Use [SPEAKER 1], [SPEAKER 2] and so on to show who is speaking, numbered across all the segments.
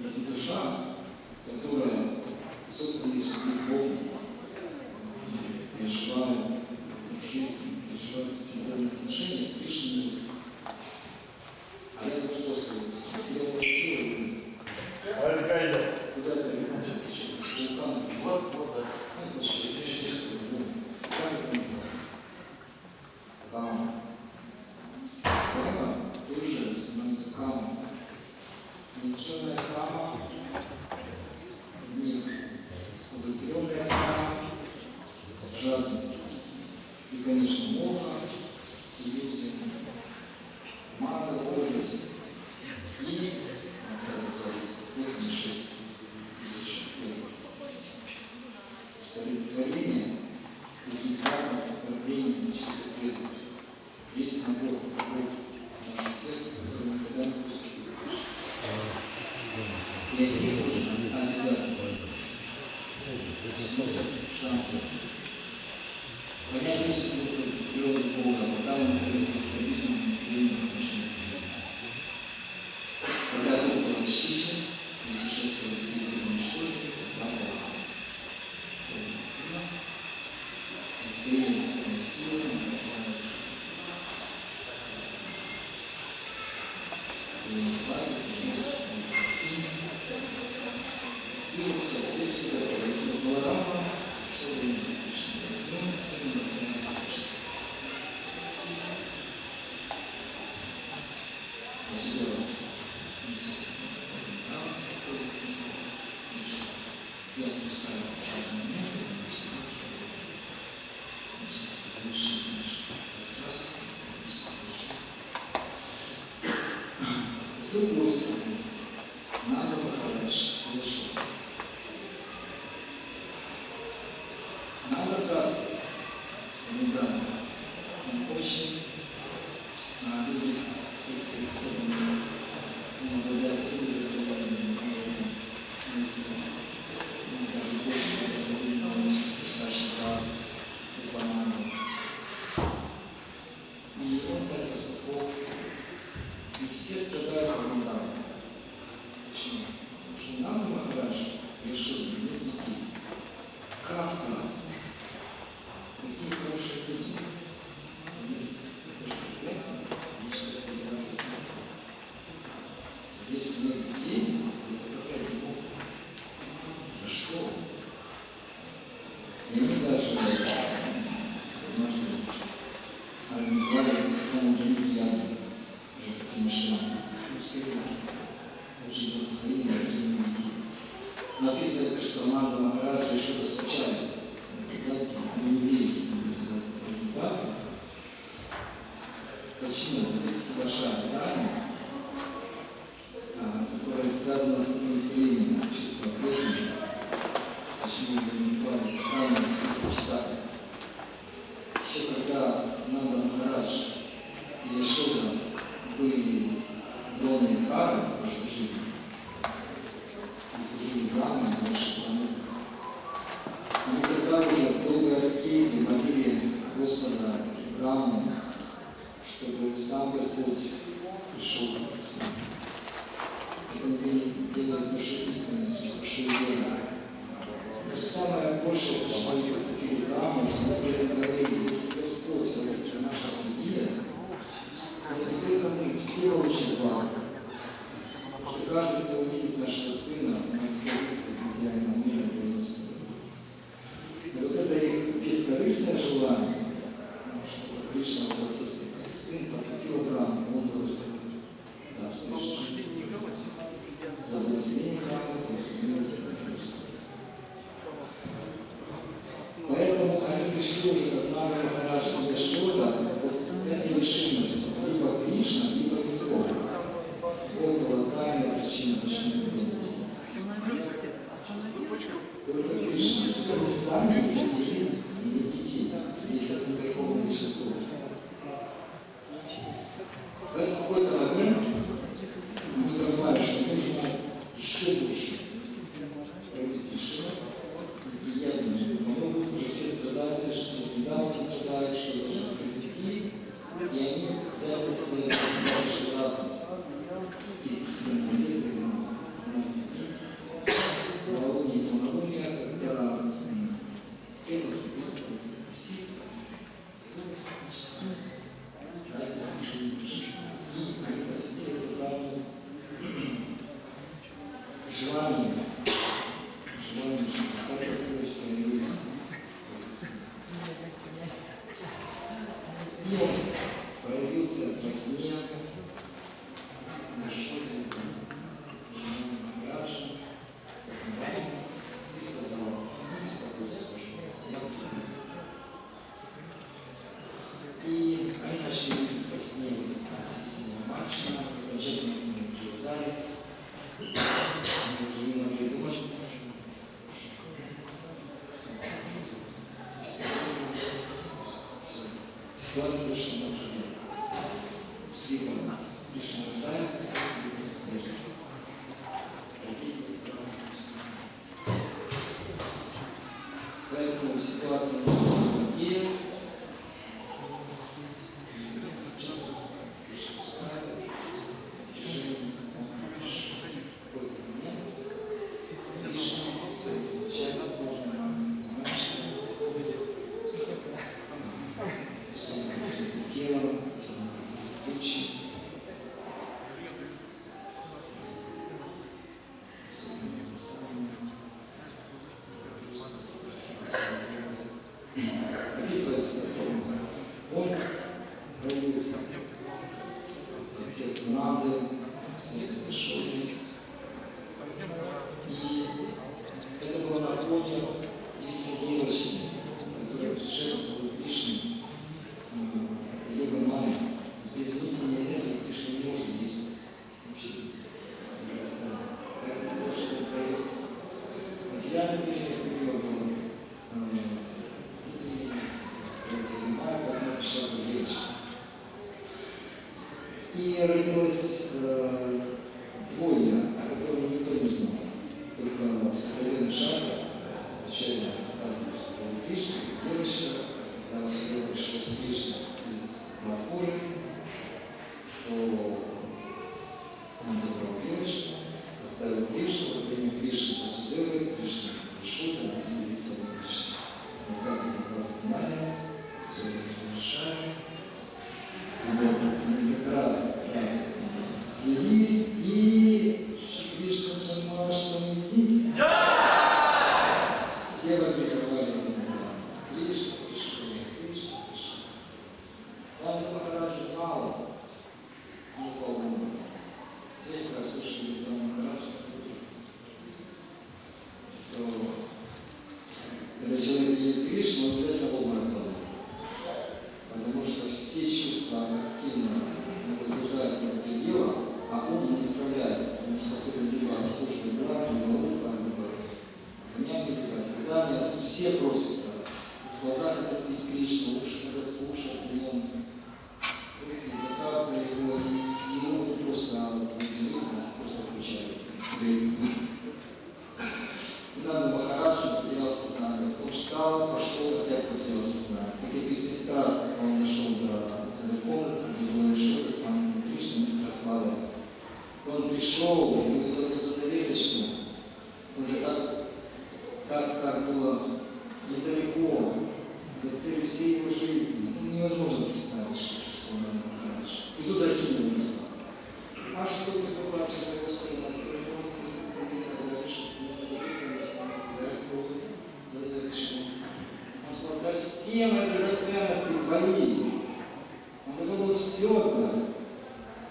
[SPEAKER 1] если душа, которая соткана из любви переживает жизнь, переживает определенные отношения, Кришна конечно, Бога, люди, мало область и на целом зависит от шесть тысяч Олицетворение результата сравнения нечистых предков. Весь набор в нашем сердце, который мы не пустили. И а это тоже обязательно. Суму сину, надо покараш хорошо. Надо царство, недавно, он очень любит всех своих подданных, он обладает силой своей, своей силой. Написывается, что Манда Махарадж решила случайно дать юбилей за дату. Почему? Здесь большая тайна, а, которая связана с умыслением. храму, чтобы сам Господь пришел к сам. Это мы делали с большой искренностью, с большой верой. Но самое большее, что мы хотели храму, что мы говорили, если Господь, является наша семья, Jesus, and the Father. Amen. Либо лишь рождается, либо смерть. Поэтому ситуация не Описывается. Он появился. Сердце Нанды, сердце Вишони. И это было на фоне великой девочки, которая предшествовала Кришне. Йога Майя. Без внутренней энергии Кришна не может действовать. Вообще. Поэтому то, что появился материальный мир, это было внутренний, так сказать, Майя, как она пришла как девочка. И родилось э, двое, о котором никто не знал. Только в современных шастрах отвечали рассказывают, что у Кришны девочка, когда Васудева пришел с Кришной из Мадхуры, то он забрал девочку, поставил Кришну, во время Кришны Васудевы, Кришна пришел, там веселиться в Кришне. Вот как это просто знание, все это завершаем. Вот, мы как раз, как раз слились и Шри Кришна Джанмаштами. Все возликовали на него. Кришна, Кришна, Кришна, Кришна. Ланда Махараджа знала, не полно. Те, кто слушали сам Махараджа, то когда человек видит Кришну, он обязательно обморок падает. Потому что все чувства активно возбуждаются до предела, а ум не справляется. Он не способен либо обслуживать глаз, либо ухо, либо внимание, либо осязание. Тут все просятся. В глазах хотят видеть Кришну, уши хотят слушать нем, руки касаться его, и ему это просто безвыходность просто включается. И надо Махараджа потерял сознание. Потом встал, пошел, опять потерял сознание. Так несколько раз, когда он дошел до, до комнаты, где было решено с вами Кришна, раз падал. Он пришел, и вот эту занавесочку, он же так, как так было недалеко, до цели всей его жизни. Ну, невозможно представить, что он Махарадж. И тут Архина написал. А что ты заплатишь за его сына? Ты ремонт, если ты не говоришь, не Богу за тысячу. Он сказал, да все мои драгоценности твои. Он готов все отдать.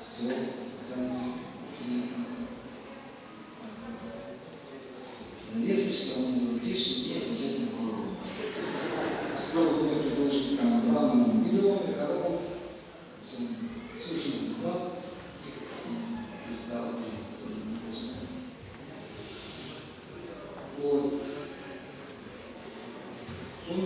[SPEAKER 1] Все, испытание, принято. Занавесочка, он говорит, Кришна, нет, Сколько мне должен там равно миллионы, все а потом Сушин два писал лицо. Вот. Он